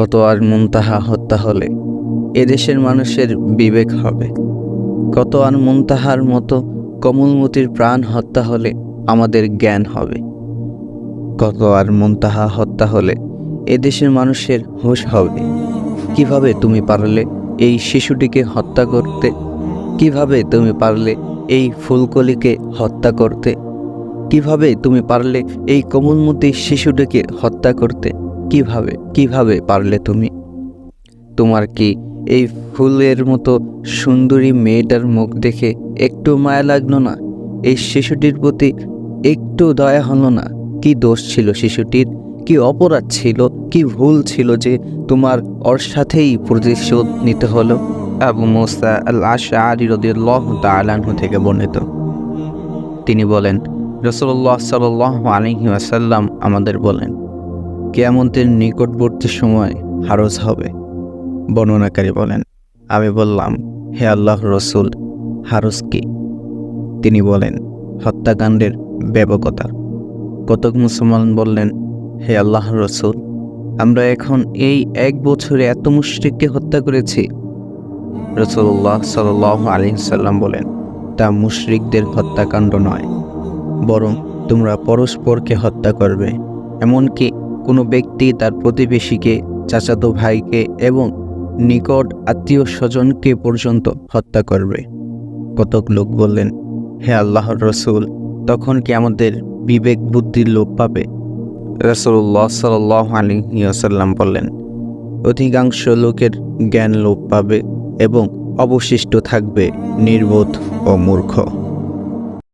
কত আর মুনতাহা হত্যা হলে এদেশের মানুষের বিবেক হবে। কত আর মুনতাহার মতো কমলমতির প্রাণ হত্যা হলে আমাদের জ্ঞান হবে। কত আর মুনতাহা হত্যা হলে এদেশের মানুষের হুঁশ হবে। কীভাবে তুমি পারলে এই শিশুটিকে হত্যা করতে? কীভাবে তুমি পারলে এই ফুলকলিকে হত্যা করতে? কীভাবে তুমি পারলে এই কোমলমতি শিশুটিকে হত্যা করতে? কীভাবে কীভাবে পারলে তুমি? তোমার কি এই ফুলের মতো সুন্দরী মেয়েটার মুখ দেখে একটু মায়া লাগল না? এই শিশুটির প্রতি একটু দয়া হলো না? কি দোষ ছিল শিশুটির? কি অপরাধ ছিল? কি ভুল ছিল যে তোমার ওর সাথেই প্রতিশোধ নিতে হলো? আবু মোসা আল আশারি রদিয়াল্লাহ তালাহু থেকে বর্ণিত। তিনি বলেন রসুল্লাহ সাল আলহি আসাল্লাম আমাদের বলেন কেয়ামতের নিকটবর্তী সময় হারজ হবে। বর্ণনাকারী বলেন, আমি বললাম, হে আল্লাহ রসুল হারস কি? তিনি বলেন, হত্যাকাণ্ডের ব্যাপকতা। কতক মুসলমান বললেন, হে আল্লাহ রসুল, আমরা এখন এই এক বছরে এত মুশরিককে হত্যা করেছি। রসুল্লাহ সাল আলী সাল্লাম বলেন, তা মুশরিকদের হত্যাকাণ্ড নয়, বরং তোমরা পরস্পরকে হত্যা করবে, এমনকি কোনো ব্যক্তি তার প্রতিবেশীকে, চাচাতো ভাইকে এবং নিকট আত্মীয় স্বজনকে পর্যন্ত হত্যা করবে। কতক লোক বললেন, হে আল্লাহর রসুল, তখন কি আমাদের বিবেক বুদ্ধির লোপ পাবে? রসুল্লাহ সাল আলী আসাল্লাম বললেন, অধিকাংশ লোকের জ্ঞান লোপ পাবে এবং অবশিষ্ট থাকবে নির্বোধ ও মূর্খ।